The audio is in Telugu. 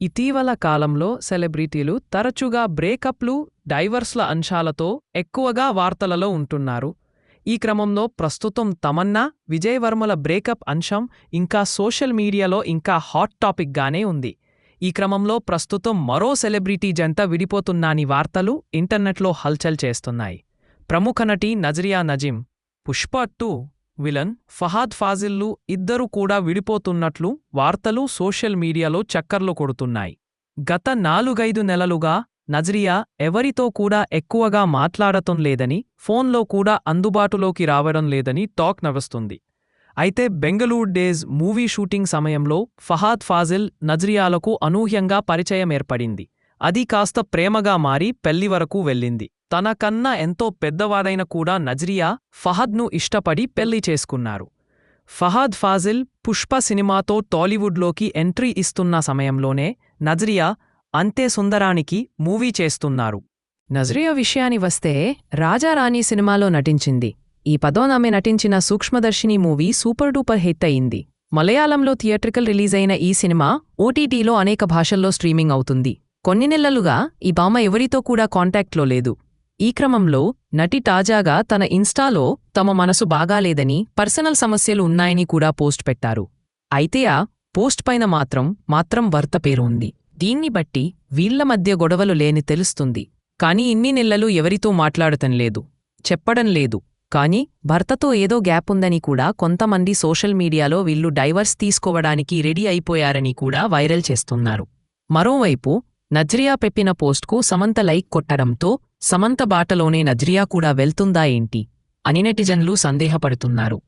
ఇటీవల కాలంలో సెలబ్రిటీలు తరచుగా బ్రేకప్లు డైవర్స్ల అంశాలతో ఎక్కువగా వార్తలలో ఉంటున్నారు. ఈ క్రమంలో ప్రస్తుతం తమన్నా విజయ్ వర్మల బ్రేకప్ అంశం ఇంకా సోషల్ మీడియాలో ఇంకా హాట్ టాపిక్గానే ఉంది. ఈ క్రమంలో ప్రస్తుతం మరో సెలబ్రిటీ జంట విడిపోతున్నాని వార్తలు ఇంటర్నెట్లో హల్చల్ చేస్తున్నాయి. ప్రముఖ నటి నజరియా నజీం పుష్ప టూ విలన్ ఫహాద్ ఫాజిల్లు ఇద్దరు కూడా విడిపోతున్నట్లు వార్తలు సోషల్ మీడియాలో చక్కర్లు కొడుతున్నాయి. గత నాలుగైదు నెలలుగా నజ్రియా ఎవరితో కూడా ఎక్కువగా మాట్లాడటం లేదని ఫోన్లో కూడా అందుబాటులోకి రావడం లేదని టాక్ నడుస్తుంది అయితే బెంగళూరు డేస్ మూవీ షూటింగ్ సమయంలో ఫహాద్ ఫాజిల్ నజ్రియాలకు అనూహ్యంగా పరిచయం ఏర్పడింది. అది కాస్త ప్రేమగా మారి పెళ్ళి వరకు వెళ్ళింది. తన కన్నా ఎంతో పెద్దవాడైన కూడా నజ్రియా ఫహద్ను ఇష్టపడి పెళ్ళి చేసుకున్నారు. ఫహద్ ఫాజిల్ పుష్ప సినిమాతో టాలీవుడ్లోకి ఎంట్రీ ఇస్తున్న సమయంలోనే నజ్రియా అంతే సుందరానికి మూవీ చేస్తున్నారు. నజ్రియా విషయాని వస్తే రాజారాణి సినిమాలో నటించింది. ఈ పదోనామె ఆమె నటించిన Sookshmadarshini movie super duper hit అయింది. మలయాళంలో థియేట్రికల్ రిలీజ్ అయిన ఈ సినిమా ఓటీటీలో అనేక భాషల్లో స్ట్రీమింగ్ అవుతుంది. కొన్ని నెలలుగా ఈ భామ ఎవరితో కూడా కాంటాక్ట్లో లేదు. ఈ క్రమంలో నటి తాజాగా తన ఇన్స్టాలో తమ మనసు బాగాలేదని పర్సనల్ సమస్యలు ఉన్నాయని కూడా పోస్ట్ పెట్టారు. అయితే ఆ పోస్ట్ పైన మాత్రం మాత్రం భర్త పేరు ఉంది దీన్ని బట్టి వీళ్ళ మధ్య గొడవలు లేని తెలుస్తుంది. కాని ఇన్ని నెలలు ఎవరితో మాట్లాడటం లేదు. చెప్పడం లేదు. కాని భర్తతో ఏదో గ్యాప్ ఉందని కూడా కొంతమంది సోషల్ మీడియాలో వీళ్ళు డైవర్స్ తీసుకోవడానికి రెడీ అయిపోయారని కూడా వైరల్ చేస్తున్నారు. మరోవైపు నజ్రియా పెప్పిన పోస్ట్కు సమంత లైక్ కొట్టడంతో సమంత బాటలోనే నజ్రియా కూడా వెళ్తుందా ఏంటి? అని నెటిజన్లు సందేహపడుతున్నారు.